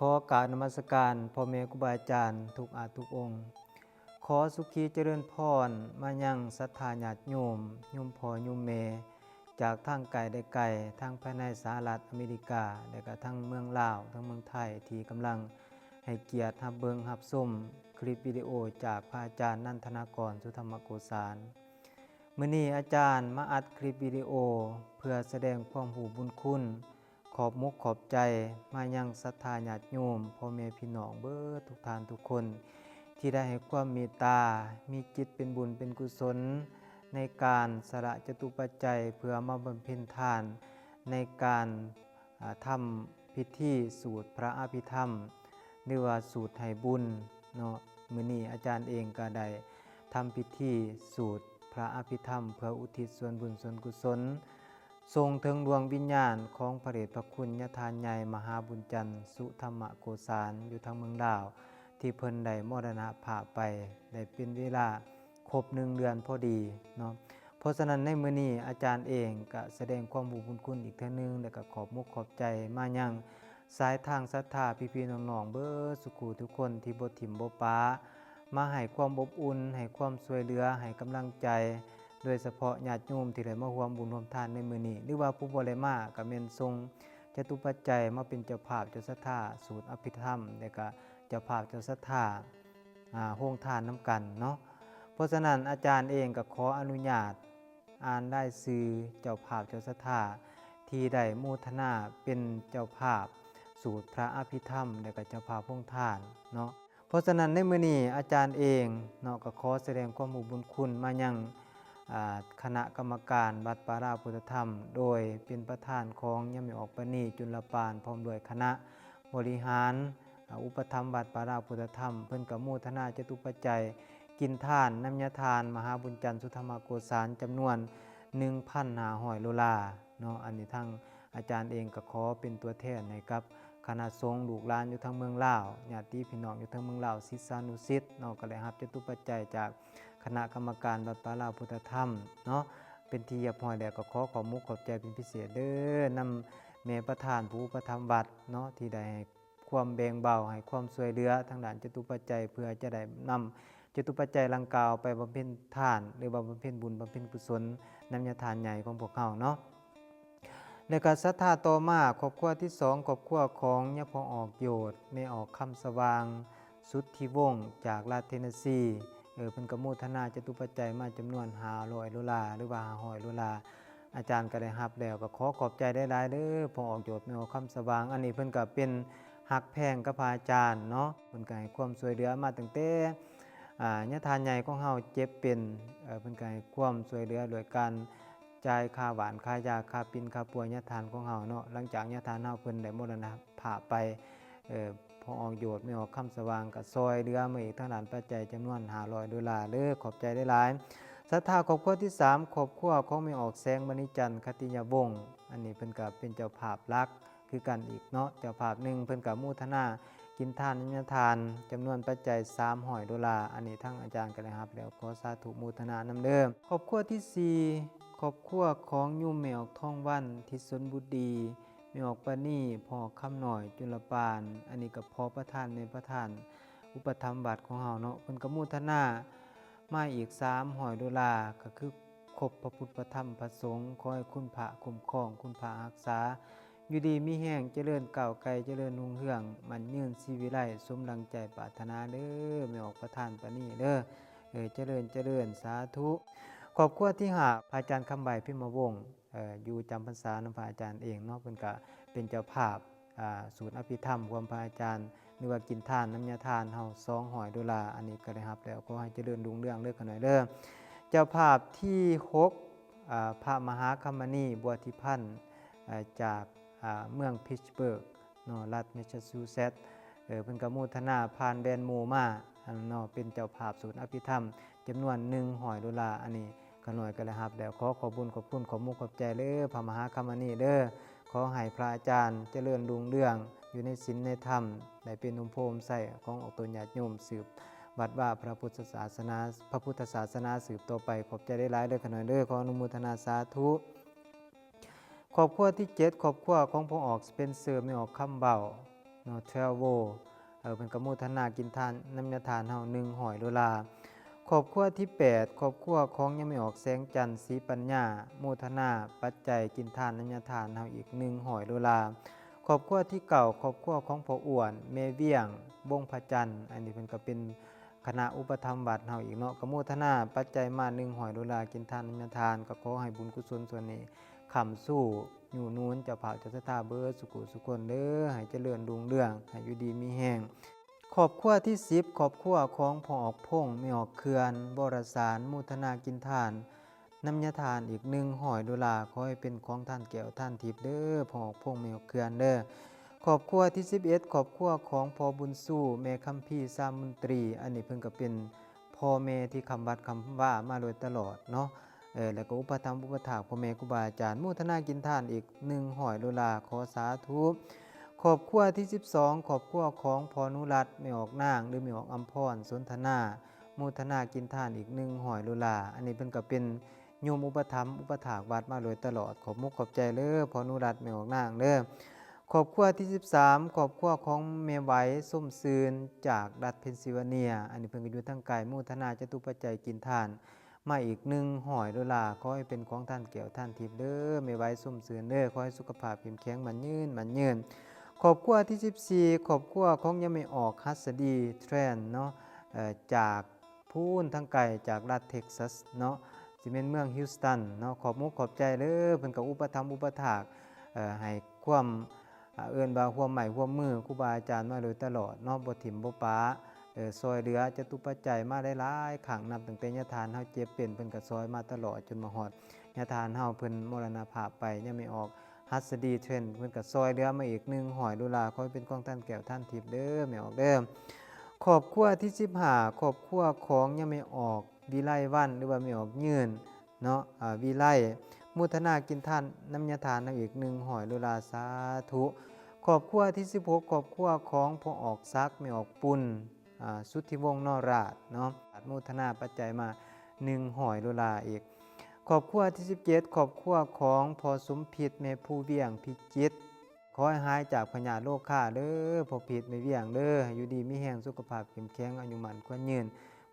ขอการนมัสการพ่อแม่ครูบาอาจารย์ ทุกอาทุกองค์ ขอสุขีเจริญพรมายังศรัทธาญาติโยมโยมพ่อโยมแม่จากทางไกลได้ไกลทางภายในสหรัฐอเมริกาและก็ทั้งเมืองลาว ทั้งเมืองไทยที่กำลังให้เกียรติรับเบิงรับส้มคลิปวิดีโอจากพระอาจารย์นันทนากรสุธรรมโกสารมื่อนี้อาจารย์มาอัดคลิปวิดีโอ เพื่อแสดงความหูบุญคุณ ขอบมุกขอบใจมายังศรัทธาญาติโยมพ่อแม่พี่น้องเบิดทุกทานทุกคน ที่ได้ให้ความเมตตา มีจิตเป็นบุญเป็นกุศล ในการสละจตุปัจจัยเพื่อมาบำเพ็ญทาน ในการทำพิธีสูตรพระอภิธรรมหรือว่าสูตรไห้บุญเนาะมือนี้อาจารย์เองก็ได้ทำพิธีสูตรพระอภิธรรม เพื่ออุทิศส่วนบุญส่วนกุศล ทรงถึงดวงวิญญาณของพระเดชพระคุณยทานใหญ่มหาบุญจันทร์สุธรรมโกสารอยู่ทางเมืองดาว ที่เพิ่นได้มรณภาไปได้เป็นเวลาครบหนึ่งเดือนพอดีเนาะเพราะฉะนั้นในมือนี้อาจารย์เองก็แสดงความบุญบุญคุณอีกเท่านึง แล้วก็ขอบมุกขอบใจมายังสายทางศรัทธาพี่ๆน้องๆเบิดสุขูทุกคนที่บ่ถิ่มบป้า มาให้ความอบอุ่นให้ความช่วยเหลือให้กำลังใจ โดยเฉพาะญาติโยมที่ได้มาร่วมบุญร่วมทานในมือนี้หรือว่าผู้บ่ได้มาก็แม่นทรงจตุปัจจัยมาเป็นเจ้าภาพเจ้าศรัทธาสูตรอภิธรรมแล้วก็เจ้าภาพเจ้าศรัทธาอ่าโฮงทานน้ำกันเนาะเพราะฉะนั้นอาจารย์เองก็ขออนุญาตอ่านได้ซื้อเจ้าภาพเจ้าศรัทธาที่ได้โมทนาเป็นเจ้าภาพสูตรพระอภิธรรมและก็เจ้าภาพพงทานเนาะเพราะฉะนั้นในมื้อนี้อาจารย์เองเนาะก็ขอแสดงความบุญคุณมายัง คณะกรรมการวัดปาราพุทธธรรม โดยเป็นประธานของยมิออกปณีจุลปานพร้อมด้วยคณะบริหารอุปถัมภ์วัดปาราพุทธธรรม เพิ่นกับโมทนาจตุปัจจัย กินทานน้ำยาทาน มหาบุญจันทร์สุธรรมโกสารจำนวน 1,500โลลาเนาะอันนี้ทั้งอาจารย์เองก็ขอเป็นตัวแทนให้กับคณะสงฆ์ลูกหลานอยู่ทั้งเมืองลาวญาติพี่น้องอยู่ทั้งเมืองลาวศิษานุศิษย์เนาะก็ได้รับจตุปัจจัยจาก คณะกรรมการวัดป่าลาวพุทธธรรมเนาะเป็นที่เรียบร้อยแล้วก็ขอขอมุกขอบใจเป็นพิเศษเด้อนำแม่ประธานผู้ประธรรมวัดเนาะที่ได้ความแบ่งเบาให้ความช่วยเหลือทางด้านจตุปัจจัยเพื่อจะได้นำจตุปัจจัยลังกาวไปบำเพ็ญทาน หรือว่าบำเพ็ญบุญบำเพ็ญกุศลน้ำยาทานใหญ่ของพวกเขาเนาะในการศรัทธาต่อมาครอบครัวที่สองครอบครัวของยพอออกโยดไม่ออกคำสว่างสุทธิวงศ์จากรัฐเทนเนสซี เออเป็นกระมูทนาจตุปัจจัยมาจำนวนหาร้อยโลลา หรือว่าหาหอยโลลา อาจารย์ก็ได้รับแล้วก็ขอขอบใจได้หลายเด้อพอออกโยดไม่ออกคำสว่าง อันนี้เพิ่นก็เป็นหักแพงกับอาจารย์เนาะเพิ่นก็ให้ความช่วยเหลือมาตั้งแต่อ่าญาทานใหญ่ของเฮาเจ็บเป็นเอ่อเพิ่นก็ให้ความช่วยเหลือโดยการจ่ายค่าหวานค่ายาค่าปินค่าป่วยญาทานของเฮาเนาะหลังจากญาทานเฮาเพิ่นได้มรณภาพไปเออ พอออกโยชน์ไม่ออกคำสว่างก็ซอยเหลือมาอีกทางด้านปัจจัยจำนวน500ดอลลาร์เด้อขอบใจได้หลายศรัทธาครอบครัวที่สามครอบครัวของไม่ออกแสงมณีจันทร์คติยาวงศ์อันนี้เพิ่นก็เป็นเจ้าภาพลักคือกันอีกเนาะเจ้าภาพหนึ่งเพิ่นก็มุทนากินทานนิยทานจำนวนปัจจัย3หอยดอลลาร์อันนี้ทั้งอาจารย์กันเลยครับแล้วขอสาธุมูทนานำเดิมครอบครัวที่4ครอบครัวของยูแมวท่องวันทิศนบุตรดี แมวปานี่พอคำหน่อยจุลปาน อันนี้กับพอประธานในประธาน อุปถัมบัตรของเฮาเนาะเพิ่นก็มูทนามาอีก3หอยดอลาก็คือครบพระพุทธพระธรรมพระสงฆ์ขอให้คุณพระคุ้มครองคุณพระรักษา อยู่ดีมีแห้งเจริญเก่าไกลเจริญนุ่งเฮือง มันยืนชีวิไลสมดังใจปรารถนาเด้อไม่ออกประทานปานนี้เด้อเออเจริญเจริญสาธุขอบครัวที่หาพระอาจารย์คำใบพิมพ์วงศ์ อยู่จำพรรษาน้ำพระอาจารย์เองเนาะเป็นกะเป็นเจ้าภาพศูนย์อภิธรรมความพระอาจารย์หรือว่ากินทานน้ำยาทานเฮาสองหอยดอลาอันนี้ก็ได้รับแล้วก็ให้เจริญรุ่งเรืองเลิกกันหน่อยเด้อเจ้าภาพที่หกพระมหาคัมมณีบัวทิพันธ์จากเมืองพิชเบิร์กนาะรัฐแมสซาชูเซตเออเพิ่นกมูทนาผ่านแบรนโมมาอันนาะเป็นเจ้าภาพศูนย์อภิธรรมจำนวน1หอยดอลาอันนี้ ก็หน่อยก็เลยครับแล้วขอขอบุญขอบคุณขอมุกขอบใจเด้อพระมหาคัมานีเด้อขอให้พระอาจารย์เจริญรุ่งเรือง อยู่ในศีลในธรรมได้เป็นอุมโพมใส่ของออกตนญาติโยมสืบบัดว่าพระพุทธศาสนา พระพุทธศาสนาสืบต่อไป ขอบใจได้หลายเด้อขน่อยเด้อขออนุโมทนาสาธุครอบครัวที่เจ็ดครอบครัวของพอออกสเปนเซอร์ไม่ออกคำเบาเนาะ Travel เออเพิ่นก็โมทนากินทานน้ำยาทานเฮา100ดอลลาร์ ครอบครัวที่ 8 ครอบครัวของยังไม่ออกแสงจันทร์ศรีปัญญาโมทนา ปัจจัยกินทานน้ำยาทานเฮาอีก100ดอลลาร์ครอบครัวที่เก่าครอบครัวของพ่ออ้วนแม่เวียงวงพระจันทร์อันนี้เพิ่นก็เป็นคณะอุปถัมภ์วัดเฮาอีกเนาะกโมทนา ปัจจัยมา100ดอลลาร์กินทานน้ำยาทาน ก็ขอให้บุญกุศลส่วนนี้คำสู้อยู่นูนเจะผ่าเจะสถาเบิดสุขุสุคนเด้อให้เจริญรุ่งเรืองให้อยู่ดีมีแห้ง ขอบครัวที่สิบขอบครัวของพอออกพงไม่ออกเขื่อนบรสารมุทนากินทานน้ำยาทานอีกหนึ่งหอยดอลาร์ขอให้เป็นของท่านแก้วท่านทิพย์เด้อพอออกพงไม่ออกเขื่อนเด้อขอบครัวที่สิบเอ็ดขอบครัวของพอบุญสู้แม่คำพี่สามมนตรี อันนี้เพิ่งก็เป็นพ่อแม่ที่คำบัดคำว่ามาโดยตลอดเนาะเออแล้วก็อุปถัมอุปถากพ่อแม่ครูบาอาจารย์มุทนากินทานอีกหนึ่งหอยดอลาขอสาธุ ขอบครัวที่ 12 ขอบครัวของพอนุรัตไม่ออกนางหรือไม่ออกอัมพรสนทนามุทนากินทานอีกหนึ่งหอยดอลา อันนี้เป็นก็เป็นโยมอุปถัมภ์อุปถากวัดมาโดยตลอดขอบมุกขอบใจเด้อพอนุรัตไม่ออกนางเด้อขอบครัวที่ 13 ขอบครัวของเมไว้ส้มซืนจากรัฐเพนซิลเวเนีย อันนี้เพิ่นก็อยู่ทางไกลมุทนาจตุปัจจัยกินทาน มาอีกหนึ่งหอยดอลาขอให้เป็นของท่านเกี่ยวท่านทิพย์เด้อไม่ไว้สุ่มเสืนเด้อขอให้สุขภาพเข้มแข็งมันยืนมันยืน ขอบครัวที่ 14 ขอบครัวของยังไม่ออกฮัสดีเทรนเนาะจากพูนทางไกลจากรัฐเท็กซัสเนาะสิเป็นเมืองฮิวสตันเนาะขอบมุกขอบใจเด้อเพิ่นกับอุปถัมอุปถากให้ความเอื้อนบาความใหม่ความมือครูบาอาจารย์มาโดยตลอดเนาะบ่ถิ่มบ่ป้าซอยเหลือจตุปัจจัยมาได้หลายขังนับตั้งแต่ยทานเฮาเจ็บเป็นเพิ่นก็ซอยมาตลอดจนมาฮอดยทานเฮาเพิ่นมรณภาพไปยังไม่ออก ฮัสดีเทรนเพิ่นก็ซอยเหลือมาอีกหนึ่งหอยดุลาขอให้เป็นของท่านแก้วท่านทิพย์เด้อไม่ออกเด้อขอบครัวที่15ขอบครัวของยังไม่ออกวิไลวันหรือว่าไม่ออกยืนเนาะวิไลมุทนากินท่านน้ำยาทานเอาอีกหนึ่งหอยดุลาสาธุขอบครัวที่16ขอบครัวของพอออกซักไม่ออกปุ่นสุทธิวงศ์นอราชเนาะอัดโมทนาปัจจัยมา1หอยดอลาอีก ขอบครัวที่17ขอบครัวของพอสมพิษแม่ผู้เวียงพิจิตขอให้หายจากพญาโรคข้าเด้อพอผิดไม่เวียงเด้ออยู่ดีมีแห้งสุขภาพเข้มแข็งอายุมันควรยืน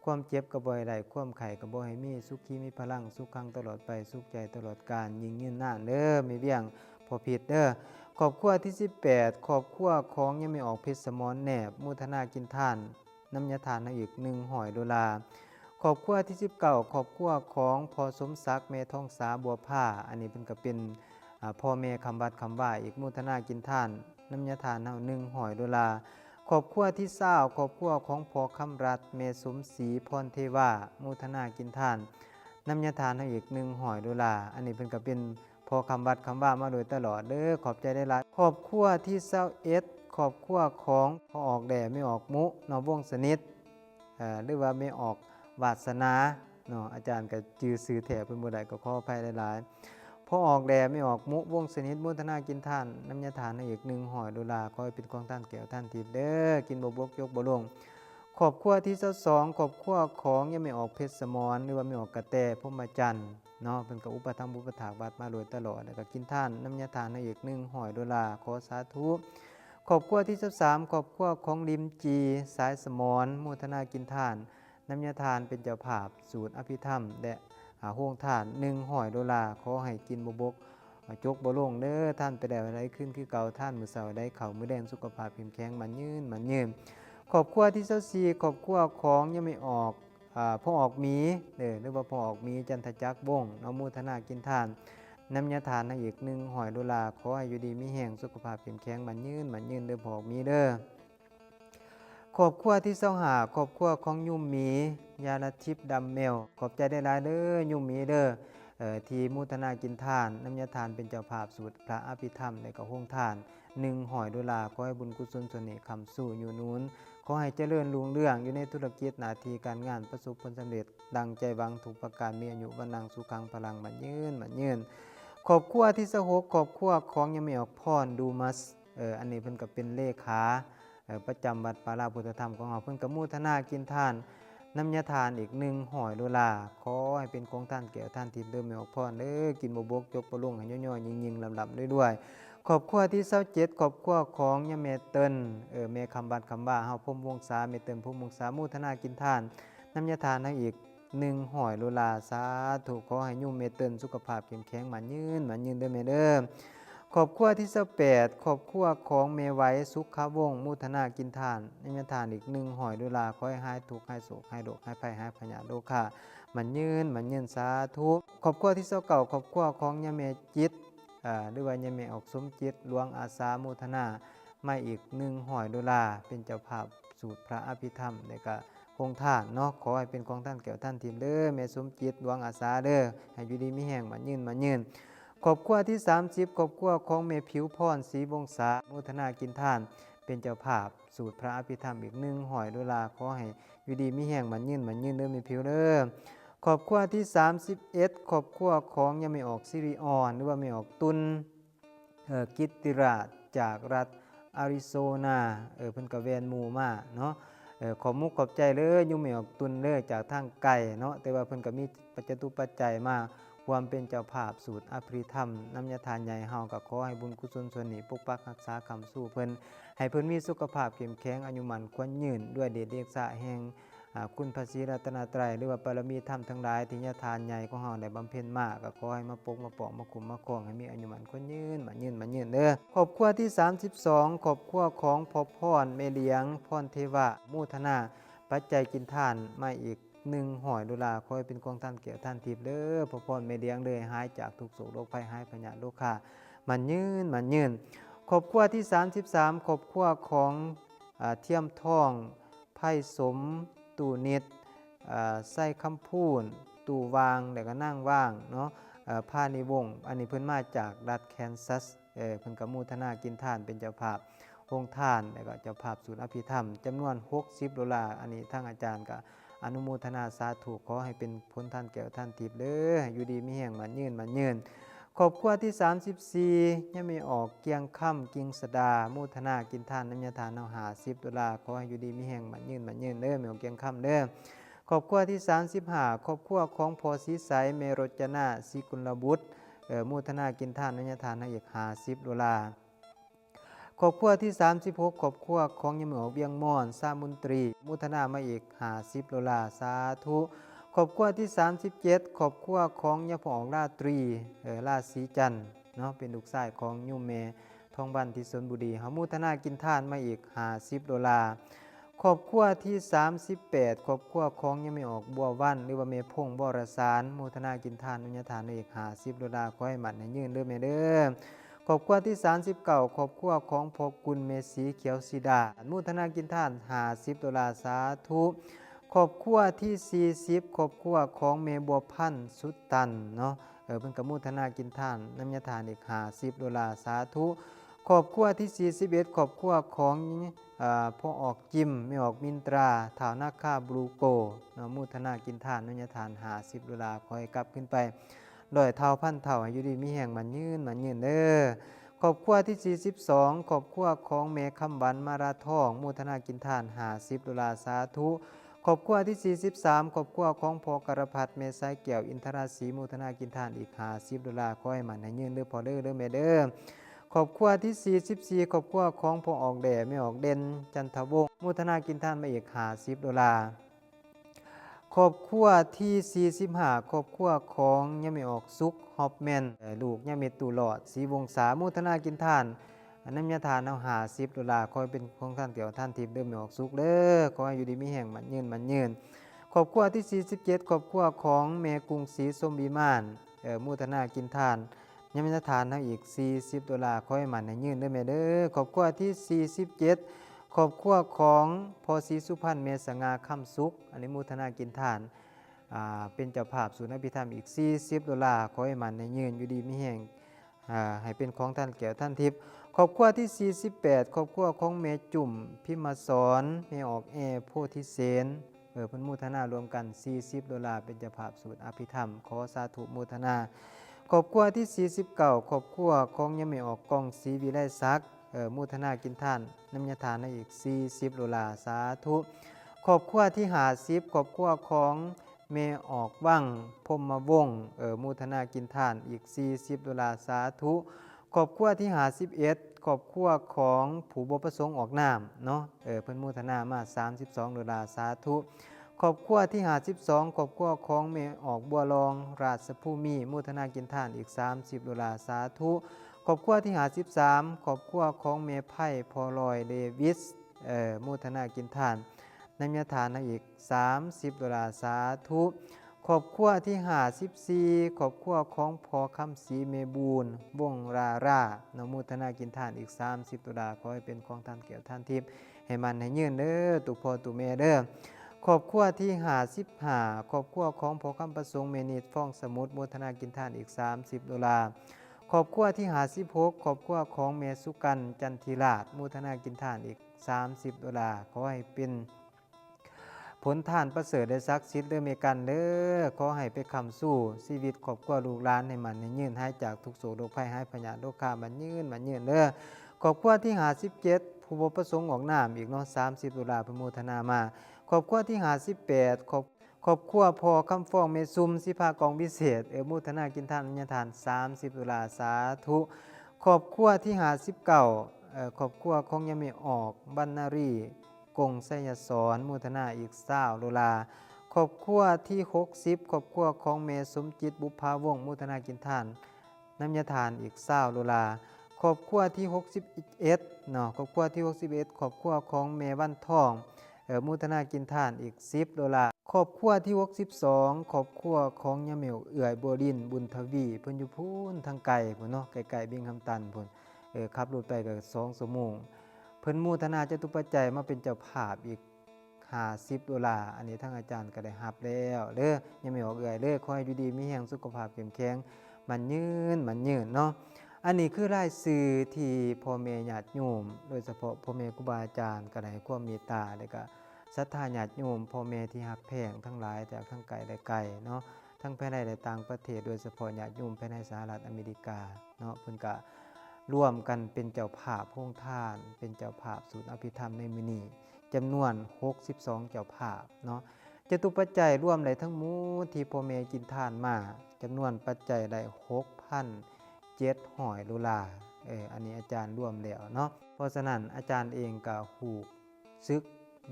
ความเจ็บกระบอยไหลความไข่กระบอยให้มีสุขีมีพลังสุขขังตลอดไปสุขใจตลอดกาลยิ่งยืนนานเด้อไม่เวียงพอผิดเด้อขอบครัวที่ 18 ขอบครัวของยังไม่ออกเพชรสมอนแหนบมุทนากินทานน้ำยาทานอีกหนึ่งหอยดลา ขอบครัวที่19ขอบครัวของพอสมศักดิ์เมทองสาบัวผ้า อันนี้เป็นก็เป็นพ่อแม่คำบัดคำว่าอีกมุทนากินทานน้ำยาทานเฮาหนึ่งหอยดลาขอบครัวที่เศร้าขอบครัวของพอคำรัฐเมสมศรีพรเทวามุทนากินทานน้ำยาทานให้อีกหนึ่งหอยดลาอันนี้เป็นก็เป็นพอคำวัดคำว่ามาโดยตลอดเด้อขอบใจได้ลายขอบครัวที่เศร้าเอ็ดขอบครัวของพอออกแด่ไม่ออกมุนอวงสนิทเอ่อหรือว่าไม่ออก วาสนาเนาะอาจารย์ก็จือซื้อแถวเป็นบ่ได้ก็ขออภัยหลายๆพอออกแดไม่ออกมุวงสนิทมุทนากินท่านน้ำยาทานให้อีกหนึ่งหอยดอลาร์ขอให้เป็นของท่านแก้วท่านทิพเด้อกินบ่บกยกบ่ลงขอบครัวที่เส้าสองขอบครัวของยังไม่ออกเพชรสมรหรือว่าไม่ออกกระแตพมจันทร์เนาะเป็นกับอุปถัมภ์อุปถากวัดมาโดยตลอดแล้วก็กินท่านน้ำยาทานอีกหนึ่งหอยดอลาขอสาธุขอบครัวที่เส้าสามขอบครัวของลิมจี สายสมรมุทนากินท่าน น้ำยาทานเป็นเจ้าภาพสูตรอภิธรรม และหาห่วงทานหนึ่งหอยดลาขอให้กินบบบกจกบลงเด้อท่านไปได้อะไรขึ้นคือเก่าท่านมือเสาได้เข่ามือแดงสุขภาพเข้มแข็งมันยืนมันยืนขอบครัวที่เศร้าซีขอบครัวของยังไม่ออกอพ่อออกมีเด้อหรือว่าพ่อออกมีจันทจักรวงน้องมูธนากินทานน้ำยาทานอีกหนึ่งหอยดลาขอให้อยู่ดีมีแห่งสุขภาพเข้มแข็งมันยืนมันยืนเด้อพ่อออกมีเด้อ ขอบครัวที่เศร้าหาขอบครัวของยุ่มหมี ยาลทิพดำเมล ขอบใจได้หลายเด้อยุ่มหมีเด้อทีมูทนากินทาน น้ำยาทานเป็นเจ้าภาพสูตรพระอภิธรรมในกระห้องทานหนึ่งหอยดอลาร์ขอให้บุญกุศลส่วนนี้คำสู่อยู่นู้น ขอให้เจริญรุ่งเรืองอยู่ในธุรกิจนาทีการงานประสบผลสำเร็จ ดังใจวังถูกประการมีอายุวันนังสุขังพลังมันยืนมันยืนขอบครัวที่สหกขอบครัวของยังไม่ออกพรดูมัสเอออันนี้เพิ่นก็เป็นเลขา ประจำวัดปาราพุทธธรรมของเราเพิ่นกมูทนากินทานน้ำยาทานอีกหนึ่งหอยดอลลาขอให้เป็นของท่านแก่ท่านทิพย์เดิมไม่ออกพรเด้อกินบวบกยกประลงให้ย่อยๆยิงๆลำๆด้วยๆครอบครัวที่27ครอบครัวของยะเมเตินเออเมคำบัดคำว่าเฮาพมวงศาเมเตินพมวงศามุทนากินทานน้ำยาทานให้อีก1หอยโลลาสาธุขอให้ยุ่มเมเตินสุขภาพเข้มแข็งมันยืนมันยืนเด้อแม่เด้อ ครอบครัวที่28ครอบครัวของเมไว้สุขวงมุทนากินทานน้ำยาทานอีก1หอยโลลาขอให้หายทุกข์หายโศกหายโรคหายภัยหายพยาโรคามันยืนมันยืนสาธุครอบครัวที่29ครอบครัวของยเมจิตอ่าหรือว่ายายมออกสมจิตหลวงอาสาโมทนามาอีกหนึ่งหอยดอลาเป็นเจ้าภาพสูตรพระอภิธรรมในกะคงท่านเนาะขอให้เป็นของท่านแก่ท่านทีมเด้อแม่สมจิตหลวงอาสาเด้อให้อยู่ดีมีแห่งมันยืนมันยืน ครอบครัวที่ 30ครอบครัวของเมผิวพรศรีวงศาโมทนากินท่าน เป็นเจ้าภาพสูตรพระอภิธรรมอีกหนึ่งหอยดอลาขอให้อยู่ดีมีแห่งมันยืนมันยืนเด้อเมผิวเด้อครอบครัวที่ 31ครอบครัวของยังไม่ออกซิริออน หรือว่าไม่ออกตุนเอ่อกิตติราชจากรัฐอาริโซนาเออเพิ่นก็แวนหมูมาเนาะเออขอมุกขอบใจเลยยุ่ไม่ออกตุนเลยจากทางไกลเนาะแต่ว่าเพิ่นก็มีปัจจุปัจจัยมา ความเป็นเจ้าภาพสูตรอภิธรรมน้ำยาทานใหญ่เฮาก็ขอให้บุญกุศลส่วนนี้ปกปักรักษาคำสู้เพิ่นให้เพิ่นมีสุขภาพเข้มแข็งอายุมันควรยืนด้วยเดชเดชะแห่งคุณพระศรีรัตนตรัยหรือว่าบารมีธรรมทั้งหลายที่ญาทานใหญ่ของเฮาได้บำเพ็ญมากก็ขอให้มาปกมาปอกมาคุมมาครองให้มีอายุมันคนยืนมายืนมายืนเด้อครอบครัวที่ 32ครอบครัวของพ่อพรแม่เลียงพรเทวะมุทนา ปัจจัยกินทานมาอีก หนึ่งหอยดุลาคอยเป็นกองท่านเกี่ยวท่านทิพย์เด้อพ่อพรแม่เลี้ยงเลยหายจากทุกโศกโรคภัยหายพยาโรคขามันยืนมันยืนครอบครัวที่ 33ครอบครัวของอเทียมทองไพ่สมตูเน็ตใส่คำพูนตูวางแล้วก็นั่งว่างเนาะผ้านิวง อันนี้เพิ่นมาจากรัฐแคนซัสเพิ่นก็มูทนากินทานเป็นเจ้าภาพองค์ทานแล้วก็เจ้าภาพศูนย์อภิธรรมจำนวน 60ดอลลาร์อันนี้ทางอาจารย์ก็ อนุโมทนาสาธุขอให้เป็นพ้นท่านแก้วท่านทิพย์เด้ออยู่ดีมีแห่งมันยืนมันยืนครอบครัวที่ 34ยังไม่ออกเกียงค่ำกิงสดามูทนากินท่านน้ำยาทานเอาหา10ดอลลาขอให้อยู่ดีมีแห่งมันยืนมันยืนเด้อไม่ออกเกียงค่ำเด้อครอบครัวที่ 35ครอบครัวของพอสีใสเมรจนาสิกุลบุตรเออมูทนากินท่านนัญญาทานให้อีก50ดอลลา ร์ครอบครัวที่ 36ครอบครัวของยมเหอเวียงม่อนสามุนตรีมูทนามาอีก50ดอลลาร์สาธุครอบครัวที่ 37ครอบครัวของยาผองราตรีเออราศีจันเนาะเป็นลูกชายของยุมเมทองบันที่สนบุรีเฮามูทนากินทานมาอีก50ดอลลาร์ครอบครัวที่ 38ครอบครัวของยังไม่ออกบัววันหรือว่าเมพงบรสารโมทนากินทานนุญญาทานอีก50ดอลลาร์ขอให้หมันให้ยืนเด้อแม่เด้อ ครอบครัวที่ 39ครอบครัวของพอกุลเมสีเขียวสีดา มุทนากินทาน50ดอลลาร์สาธุครอบครัวที่ 40ครอบครัวของเมบัวพันธ์สุตันเนาะเออเพิ่นกมุทนากินทานน้ำยาทานอีก50ดอลลาร์สาธุครอบครัวที่ 41ครอบครัวของอ่อออกจิมไม่ออกมินตราถาวนาคาบลูโกเนาะมุทนากินทานนุญญาทานหาสิบดอลลาร์คอยกลับขึ้นไป ลอยเท่าพันเท่าอยู่ดีมีแห่งมันยืนมันยืนเด้อครอบครัวที่ 42ครอบครัวของเมคำบันมาราทองมุทนากินทานหาสิบดอลลาสาธุครอบครัวที่ 43ครอบครัวของพอกระพัดเมสายเกี่ยวอินทราศีมุทนากินทานอีกหาสิบดอลลาร์คอยมันให้ยืนเด้อพอเด้อเด้อแม่เด้อครอบครัวที่ 44ครอบครัวของพอออกแด่ไม่ออกเด่นจันทวงศ์มุทนากินทานมาอีก50ดอลลา ครอบครัวที่ 45ครอบครัวของยังไม่ออกซุกฮอปแมนลูกยังเมตูหลอด สีวงศามุทนากินท่านอันน้ำยาทานเอาหาสิบดอลลาร์คอยเป็นของท่านเกี่ยวท่านทิพย์เดิมไม่ออกซุกเด้อขอให้อยู่ดีมีแห่งมันยืนมันยืนครอบครัวที่ 47ครอบครัวของเมกุงศรีสมบีมานเออมุทนากินท่านยังมีทานเอาอีก 40ดอลลาร์ขอให้มันให้ยืนได้ไหมเด้อครอบครัวที่ 47 ครอบครัวของพอศรีสุพรรณเมสงาคำสุข อันนี้มูทนากินทาน เป็นเจ้าภาพศูนย์อภิธรรมอีก 40 ดอลลาร์ ขอให้มันให้ยืนอยู่ดีมีแห่งให้เป็นของท่านแก้วท่านทิพย์ครอบครัวที่ 48ครอบครัวของเมจุ่ม พิมสอนเมออกแอร์โพธิเสนเออพิ่นมูทนารวมกัน 40 ดอลลาร์ เป็นเจ้าภาพศูนย์อภิธรรม ขอสาธุมูทนาครอบครัวที่ 49ครอบครัวของยังไม่ออกกองสีวิไลศักดิ์ มุทนากินท่านน้ำยาทานให้อีก 40ดอลลาร์สาธุครอบครัวที่50ครอบครัวของเมออกว่างพรหมวงเออมุทนากินท่านอีก 40ดอลลาร์สาธุครอบครัวที่51ครอบครัวของผู้บประสงค์ออกนามเนาะเออเพิ่นโมทนามา 32ดอลลาร์สาธุครอบครัวที่52ครอบครัวของแม่ออกบัวรอง ราชภูมิโมทนากินทานอีก 30ดอลลาร์สาธุ ครอบครัวที่53ครอบครัวของแม่ไผ่พอลอยเดวิสเอ่อโมทนากินทานน้ำยาทานอีก 30ดอลลาร์สาธุครอบครัวที่หา14ครอบครัวของพอคำศรีเมบูรณ์วงรารานอมุทนากินทานอีก 30ตุลลาร์ขอให้เป็นของท่านเกี่ยวท่านทิพย์ให้มันให้ยืนเด้อตุพอตุแม่เด้อครอบครัวที่หา15ครอบครัวของพอคำประสงค์เมนิดฟ้องสมุทรมุทนากินทานอีก 30ตุลลาค รอบครัวที่หา16ครอบครัวของเมสุกันจันทิราชมุทนากินทานอีก 30ตุลลาขอให้เป็นผลทานประเสริฐได้ซักซิดเด้อเมกันเด้อขอให้ไปคำสู้ชีวิตครอบครัวลูกหลานให้มันให้ยืนให้จากทุกโศกโรคภัยให้พยาโรคขามันยืนมันยืนเด้อครอบครัวที่หา17ผู้บประสงค์ออกนามอีกเนาะ30ตุลาพระโมทนามาครอบครัวที่หา18ครอบ ครอบครัวพอคำฟ้องเมซุมสิภากองพิเศษ เออโมทนากินทานญญทาน 30 ตุลาสาธุครอบครัวที่หา19เอ่อครอบครัวของยังไม่ออกบรรณารีกงไสยสอนมุทนาอีกเศร้าโลลาครอบครัวที่60ครอบครัวของเมสมจิตบุพาวงมุทนากินทานน้ำยาทานอีกเศร้าโลลาครอบครัวที่61เนาะครอบครัวที่61ครอบครัวของเมวันทองเออมุทนากินทานอีก10โลลา ครอบครัวที่62ครอบครัวของยาเมวเอื่อยบัวดิน บุญทวีเพิ่นอยู่พูนทางไกลพุ่นเนาะไกลๆบิ่งคำตันพุ่นเออขับรถไปก็2ชั่วโมงเพิ่นมูทนาจตุปัจจัยมาเป็นเจ้าภาพอีก50ดอลลาร์อันนี้ทางอาจารย์ก็ได้รับแล้วเด้อยังไม่ออกเอ่ยเด้อขอให้อยู่ดีมีแรงสุขภาพเข้มแข็งมันยืนมันยืนเนาะอันนี้คือรายชื่อที่พ่อแม่ญาติโยมโดยเฉพาะพ่อแม่ครูบาอาจารย์ก็ได้ความเมตตาแล้วก็ ศรัทธาญาติโยมพ่อแม่ที่ฮักแพงทั้งหลายจากทั้งไกลและไกลเนาะทั้งภายในและต่างประเทศโดยเฉพาะญาติโยมภายในสหรัฐอเมริกาเนาะเพิ่นก็ร่วมกันเป็นเจ้าภาพพงทาน เป็นเจ้าภาพศูนย์อภิธรรมในมินีจำนวน 62 เจ้าภาพเนาะจตุปัจจัยร่วมได้ทั้งมูที่พ่อแม่กินทานมาจำนวนปัจจัยได้6,700ลุลาเอออันนี้อาจารย์ร่วมแล้วเนาะเพราะฉะนั้นอาจารย์เองก็หูซึก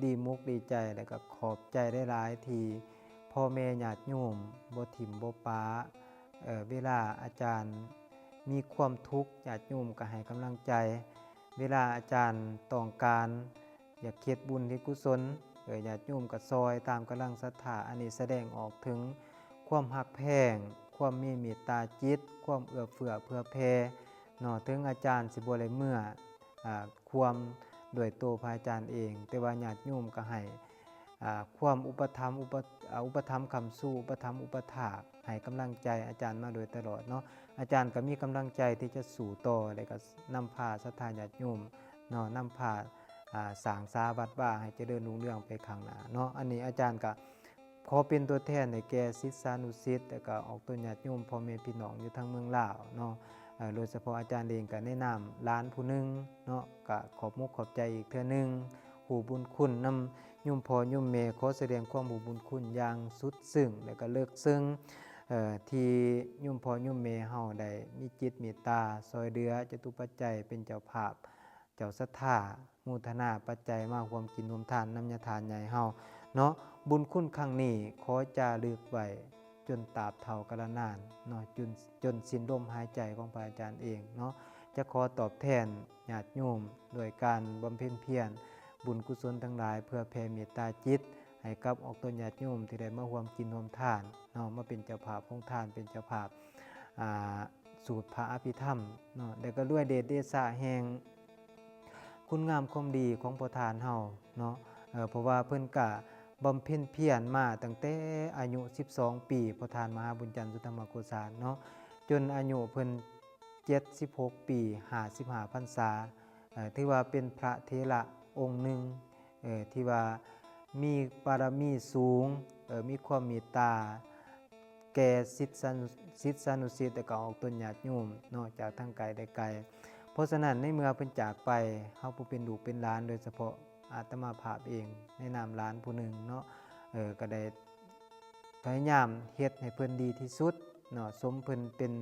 ดีมุกดีใจแล้วก็ขอบใจได้หลายทีพ่อแม่ญาติโยมบ่ถิ่มบ่ป้าเเวลาอาจารย์มีความทุกข์ญาติโยมก็ให้กำลังใจ เวลาอาจารย์ต้องการ อยากเคียดบุญที่กุศลเออญาติโยมก็ซอยตามกำลังศรัทธาอันนี้แสดงออกถึงความหักแพงความมีเมตตาจิต ความเอื้อเฟื้อเพื่อแผ่เนาะถึงอาจารย์สิบ่ได้เมื่ออความ ด้วยตัวพระอาจารย์เอง แต่ว่าญาติโยมก็ให้ความอุปถัมอุปอุปถัมคำสู้อุปถัมอุปถากให้กำลังใจอาจารย์มาโดยตลอดเนาะอาจารย์ก็มีกำลังใจที่จะสู่ต่อแล้วก็นำพาศรัทธาญาติโยมเนาะนำพาสางสาวัดว่าให้เจริญรุ่งเรืองไปข้างหน้าเนาะอันนี้อาจารย์ก็ขอเป็นตัวแทนในแก่ศิษยานุศิษย์แล้วก็ออกตัวญาติโยมพ่อแม่พี่น้องอยู่ทั้งเมืองลาวเนาะ โดยเฉพาะอาจารย์เองก็แนะนำร้านผู้หนึงเนาะก็ขอบมุกขอบใจอีกเทื่อหนึงหูบุญคุณนำโยมพ่อโยมแม่ขอแสดงความหูบุญคุณอย่างสุดซึ้งแล้วก็เลิกซึ้งที่ยุ่มพอยุ่มเมเฮาได้มีจิตเมตตาซอยเดือจตุปัจจัยเป็นเจ้าภาพ เจ้าศรัทธามูทนาปัจจัยมาความกินรวมทานน้ำยาทานใหญ่เฮาเนาะบุญคุณครั้งนี้ขอจารึกไว้ นตาบเท่ากาลนานเนาะจนจนสิ้นลมหายใจของพระอาจารย์เองเนาะจะขอตอบแทนญาติโยมโดยการบำเพ็ญเพียรบุญกุศลทั้งหลาย เพื่อแผ่เมตตาจิต ให้กับออกตนญาติโยมที่ได้มาร่วมกินร่วมทานเนาะมาเป็นเจ้าภาพของทานเป็นเจ้าภาพอ่าสูตรพระอภิธรรมเนาะแล้วก็ด้วยเดชเดชะแห่งคุณงามความดีของพระทานเฮาเนาะเออเพราะว่าเพิ่อนกะ บำเพ็ญเพียรมาตั้งแต่อายุ 12 ปีพระทานมหาบุญจันทร์สุธรรมโกษาเนาะจนอายุเพิ่น76 ปี55พรรษาถือว่าเป็นพระเทระองค์หนึ่งที่ว่ามีบารมีสูงมีความเมตตา แก่สิทธิสนุสิทธิสนุสิทธิ์แต่ก็ออกตนญาติโยมนอกจากทางไกลได้ไกล เพราะฉะนั้นในเมื่อเพิ่นจากไปเฮาผู้เป็นลูกเป็นหลานโดยเฉพาะ อาตมาภาพเองในนามหลานผู้หนึ่งเนาะเออก็ได้พยายามเฮ็ดให้เพิ่นดีที่สุดเนาะสมเพิ่นเป็น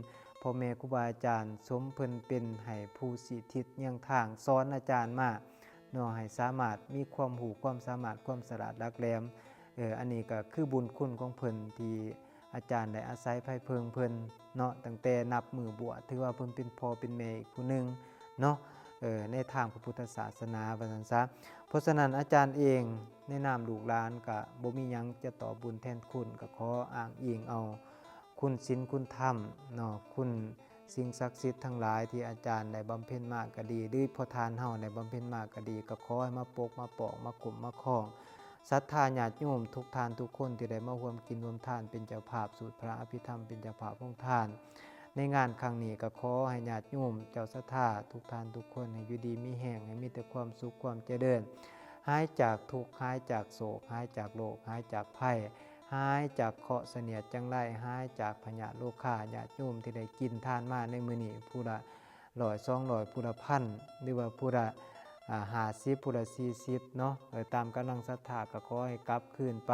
พ่อแม่ครูบาอาจารย์ สมเพิ่นเป็นให้ผู้สิทิศยังทางสอนอาจารย์มาเนาะให้สามารถมีความหูความสามารถความสลาดรักแหลมเอออันนี้ก็คือบุญคุณของเพิ่นที่อาจารย์ได้อาศัยไผเพิงเพิ่นเนาะตั้งแต่นับมือบวชถือว่าเพิ่นเป็นพ่อเป็นแม่อีกผู้หนึ่งเนาะ ในทางพระพุทธศาสนาว่าซั่นซะเพราะฉะนั้นอาจารย์เองในนามลูกหลานก็บ่มียังจะตอบบุญแทนคุณก็ขออ้างอิงเอา คุณศีลคุณธรรมเนาะคุณสิ่งศักดิ์สิทธิ์ทั้งหลายที่อาจารย์ได้บำเพ็ญมากก็ดีหรือพอทานเฮาได้บำเพ็ญมากก็ดี ก็ขอให้มาปกมาปอกมากลุ่มมาคล้องศรัทธาญาติโยมทุกทานทุกคนที่ได้มาร่วมกินร่วมทานเป็นเจ้าภาพสูตรพระอภิธรรมเป็นเจ้าภาพของทาน ในงานครั้งนี้ก็ขอให้ญาติโยมเจ้าศรัทธาทุกท่านทุกคนให้อยู่ดีมีแห่งให้มีแต่ความสุขความเจริญหายจากทุกข์หายจากโศกหายจากโรคหายจากภัยหายจากเคาะเสนียดจังไรหายจากพญาโลคาญาติโยมที่ได้กินทานมาในมือนี้ผู้ละร้อยสองร้อยผู้ละพันหรือว่าผู้ละหาสิบผู้ละสี่สิบเนาะตามกำลังศรัทธาก็ขอให้กลับคืนไป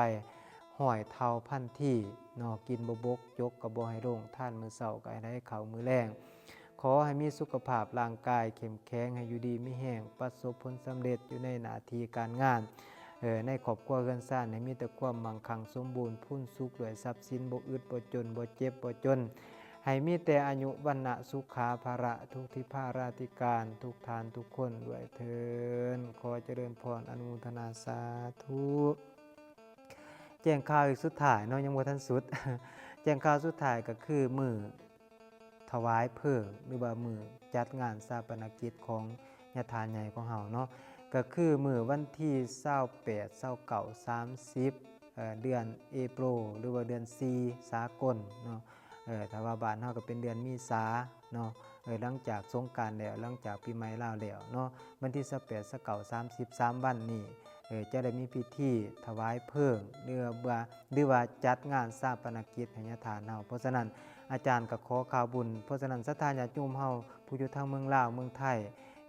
ห้อยเท่าพันที่นาะกินบบก ยกกระบอให้ลงท่านมือเสาก็ให้ได้เขามือแรงขอให้มีสุขภาพร่างกายเข้มแข็งให้อยู่ดีไม่แห้งประสบผลสำเร็จอยู่ในหน้าที่การงานเออในครอบครัวเรือนซ่านให้มีแต่ความมั่งคั่งสมบูรณ์พุ่นสุขด้วยทรัพย์สินบ่อึดบ่จนบ่เจ็บบ่จนให้มีแต่อายุวันนะสุขาภาระทุกทิพาราธิการ ทุกทานทุกคนด้วยเทินขอเจริญพรอนุทนาสาธุ แจ้งข่าวอีกสุดท้ายเนาะยังบ่ทันสุด แจ้งข่าวสุดท้ายก็คือมือถวายเพลิงหรือว่ามือจัดงานชาปนกิจของญาทานใหญ่ของเฮาเนาะก็คือมือวันที่28 29 30เอ่อเดือนเอโปรหรือว่าเดือน4สากลเนาะเออถ้าว่าบ้านเฮาก็เป็นเดือนมีสาเนาะเออหลังจากสงกานต์แล้วหลังจากปีใหม่ลาวแล้วเนาะวันที่28 29 30 3วันนี้ จะได้มีพิธีถวายเพลิงหรือว่าหรือว่าจัดงานสร้างปนกิจให้ญาติทานเฮาเพราะฉะนั้นอาจารย์ก็ขอข่าวบุญ เพราะฉะนั้นศรัทธาญาติโยมเฮาผู้อยู่ทางเมืองลาวเมืองไทย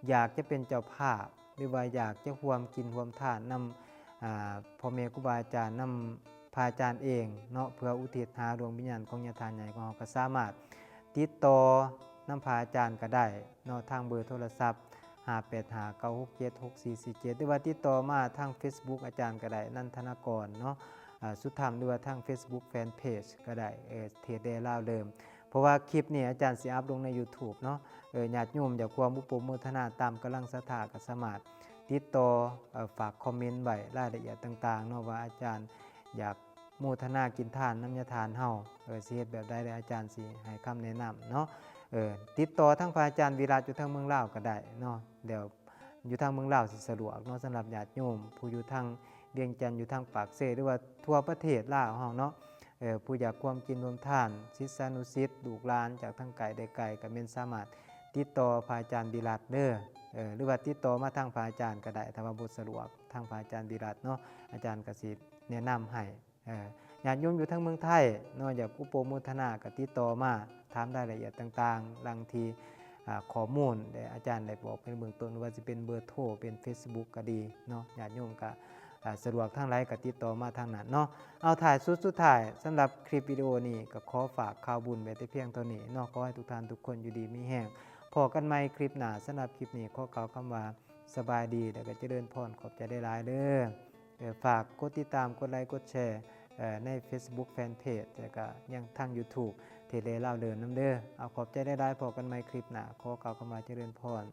อยากจะเป็นเจ้าภาพ หรือว่าอยากจะห่วมกินห่วมทานนำพ่อแม่ครูบาอาจารย์นำพระอาจารย์เองเนาะเพื่ออุทิศหาดวงวิญญาณของญาติทานใหญ่ของเราก็สามารถ ติดต่อนำพระอาจารย์ก็ได้เนาะทางเบอร์โทรศัพท์ 5 8 5 9 6 7 6 4 4 7หรือว่าติดต่อมาทาง Facebook อาจารย์ก็ได้นันทนากรเนาะสุดธรรมหรือว่าทาง Facebook Fanpage ก็ได้เอเทเดล่าเดิม เพราะว่าคลิปนี้อาจารย์สิอัพลงใน YouTube เนาะเออญาติโยมอยากความอุปโมทนาตามกำลังศรัทธากับสมารถติดต่อฝากคอมเมนต์ไว้รายละเอียดต่างๆเนาะว่าอาจารย์อยากโมทนากินทานน้ำยาทานเฮาเออสิเฮ็ดแบบใดได้อาจารย์สิให้คำแนะนำเนาะ เออติดต่อทั้งพระอาจารย์วิรัตอยู่ทางเมืองลาวก็ได้เนาะเดี๋ยวอยู่ทางเมืองลาวสิสะดวกเนาะสำหรับญาติโยม ผู้อยู่ทางเวียงจันทน์อยู่ทางปากเซหรือว่าทั่วประเทศลาวเฮาเนาะเออผู้อยากความกินรวมท่านศิษานุศิษย์ลูกหลานจากทั้งไก่ได้ไก่ก็เม่นสามารถติดต่อพระอาจารย์บิรัตเด้อเออหรือว่าติดต่อมาทางพระอาจารย์ก็ได้ถ้าว่าบ่สะดวกทางพระอาจารย์บิรัตเนาะอาจารย์ก็สิแนะนำให้เออญาติโยมอยู่ทั้งเมืองไทยนาะอยากอุปโมทนาก็ติดต่อมาถามรายละเอียดต่างๆลังทีอข้อมูลอาจารย์ได้บอกในเบื้องต้นว่าจะเป็นเบอร์โทรเป็น Facebook ก็ดีเนาะญาติโยมก็อ่าสะดวกทางไลน์ก็ติดต่อมาทางนั้นเนาะเอาถ่ายสุดสุดท้ายสำหรับคลิปวิดีโอนี้ก็ขอฝากข่าวบุญไว้แต่เพียงเท่านี้เนาะขอให้ทุกท่านทุกคนอยู่ดีมีแห้งพอกันใหม่คลิปหน้าสำหรับคลิปนี้ขอเก่าวคำว่าสบายดีแล้วก็เจริญพรขอบใจได้หลายเด้อเอ่อฝากกดติดตามกดไลค์กดแชร์ ใน Facebook Fanpage แล้วก็ยังทาง YouTube เทเลเล่าเดินน้ำเด้อเอาขอบใจได้ได้พอกันใหม่คลิปหน้าขอเก่าเข้ามาเจริญพร